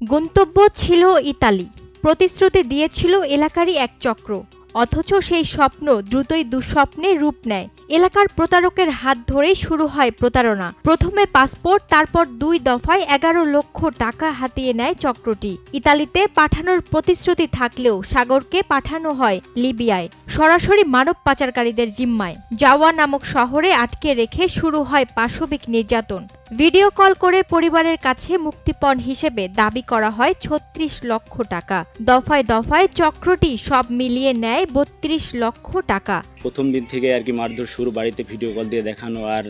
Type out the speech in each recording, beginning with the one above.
গন্তব্য ছিল ইতালি। প্রতিশ্রুতি দিয়েছিল এলাকারই এক চক্র। অথচ সেই স্বপ্ন দ্রুতই দুঃস্বপ্নে রূপ নেয়। এলাকার প্রতারকের হাত ধরেই শুরু হয় প্রতারণা। প্রথমে পাসপোর্ট, তারপর দুই দফায় এগারো লক্ষ টাকা হাতিয়ে নেয় চক্রটি। ইতালিতে পাঠানোর প্রতিশ্রুতি থাকলেও সাগরকে পাঠানো হয় লিবিয়ায়। সরাসরি মানব পাচারকারীদের জিম্মায়। জাওয়া নামক শহরে আটকে রেখে শুরু হয় পাশবিক নির্যাতন। ভিডিও কল করে পরিবারের কাছে মুক্তিপণ হিসেবে দাবি করা হয় ছত্রিশ লক্ষ টাকা। দফায় দফায় চক্রটি সব মিলিয়ে নেয় বত্রিশ লক্ষ টাকা। প্রথম দিন থেকে আর কি মারধর শুরু, বাড়িতে ভিডিও কল দিয়ে দেখানো আর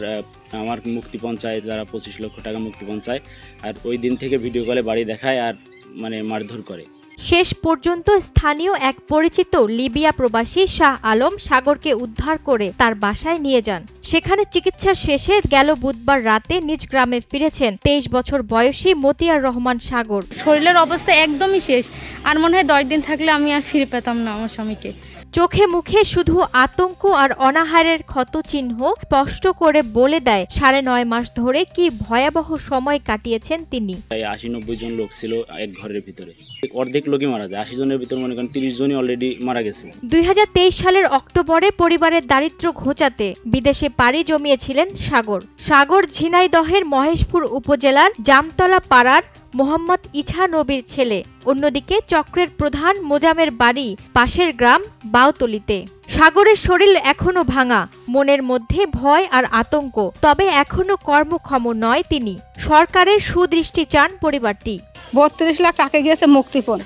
আমার মুক্তিপণ চায় তারা পঁচিশ লক্ষ টাকা মুক্তিপণ চায় আর ওই দিন থেকে ভিডিও কলে বাড়ি দেখায় আর মানে মারধর করে। শেষ পর্যন্ত স্থানীয় এক পরিচিত লিবিয়া প্রবাসী শাহ আলম সাগরকে উদ্ধার করে তার বাসায় নিয়ে যান। সেখানে চিকিৎসা শেষে গেল বুধবার রাতে নিজ গ্রামে ফিরেছেন তেইশ বছর বয়সী মতিয়ার রহমান সাগর। শরীরের অবস্থা একদমই শেষ। আর মনে হয় দশ দিন থাকলে আমি আর ফিরে পেতাম না আমার স্বামীকে। চোখে মুখে শুধু আতঙ্ক আর অনাহারের ক্ষত চিহ্ন স্পষ্ট করে বলে দেয় সাড়ে নয় মাস ধরে কি ভয়াবহ সময় কাটিয়েছেন তিনি। আশি নব্বই জন লোক ছিল এক ঘরের ভিতরে। অর্ধেক লোকই মারা যায় আশি জনের ভিতরে মনে করেন তিরিশ জনই অলরেডি মারা গেছে। দুই সালের অক্টোবরে পরিবারের দারিদ্র্য ঘোচাতে বিদেশে পাড়ি জমিয়েছিলেন সাগর। সাগর ঝিনাইদহের মহেশপুর উপজেলার জামতলা পাড়ার মোহাম্মদ ইছা নবীর ছেলে। অন্যদিকে চক্রের প্রধান মোজামের বাড়ি পাশের গ্রাম বাউতলিতে। সাগরের শরীর এখনও ভাঙা মনের মধ্যে ভয় আর আতঙ্ক তবে এখনও কর্মক্ষম নয় তিনি। সরকারের সুদৃষ্টি চান পরিবারটি। বত্রিশ লাখ টাকা গিয়েছে মুক্তিপণ।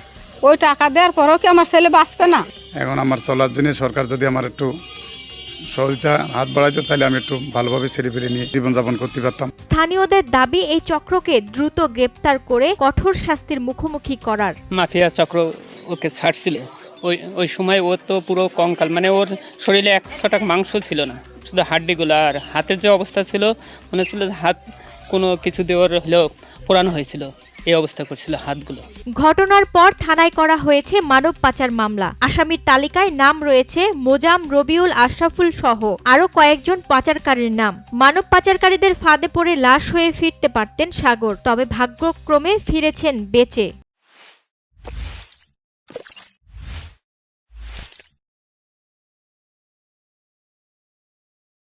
ওই টাকা দেওয়ার পরেও কি আমার ছেলে বাঁচবে না? এখন আমার চলার জন্য সরকার যদি আমার একটু সহযোগিতা হাত বাড়াইতো তাহলে আমি একটু ভালোভাবে ছেড়ে ফেলে নিয়ে জীবনযাপন করতে পারতাম। স্থানীয়দের দাবি এই চক্রকে দ্রুত গ্রেপ্তার করে কঠোর শাস্তির মুখোমুখি করার। মাফিয়া চক্র ওকে ছাড়ছিল। ওই ওই সময় ওর তো পুরো কঙ্কাল মানে ওর শরীরে এক ছটাক মাংস ছিল না। শুধু হাড্ডিগুলো আর হাতের যে অবস্থা ছিল মনে হচ্ছিল যে হাত কোনো কিছু দিয়ে ওর হলেও পোড়ানো হয়েছিল। এই অবস্থা করছিল হাতগুলো। ঘটনার পর থানায় করা হয়েছে মানব পাচার মামলা। আসামির তালিকায় নাম রয়েছে মোজাম রবিউল আশরাফুল সহ আরও কয়েকজন পাচারকারীর নাম। মানব পাচারকারীদের ফাঁদে পড়ে লাশ হয়ে ফিরতে পারতেন সাগর, তবে ভাগ্যক্রমে ফিরেছেন বেঁচে।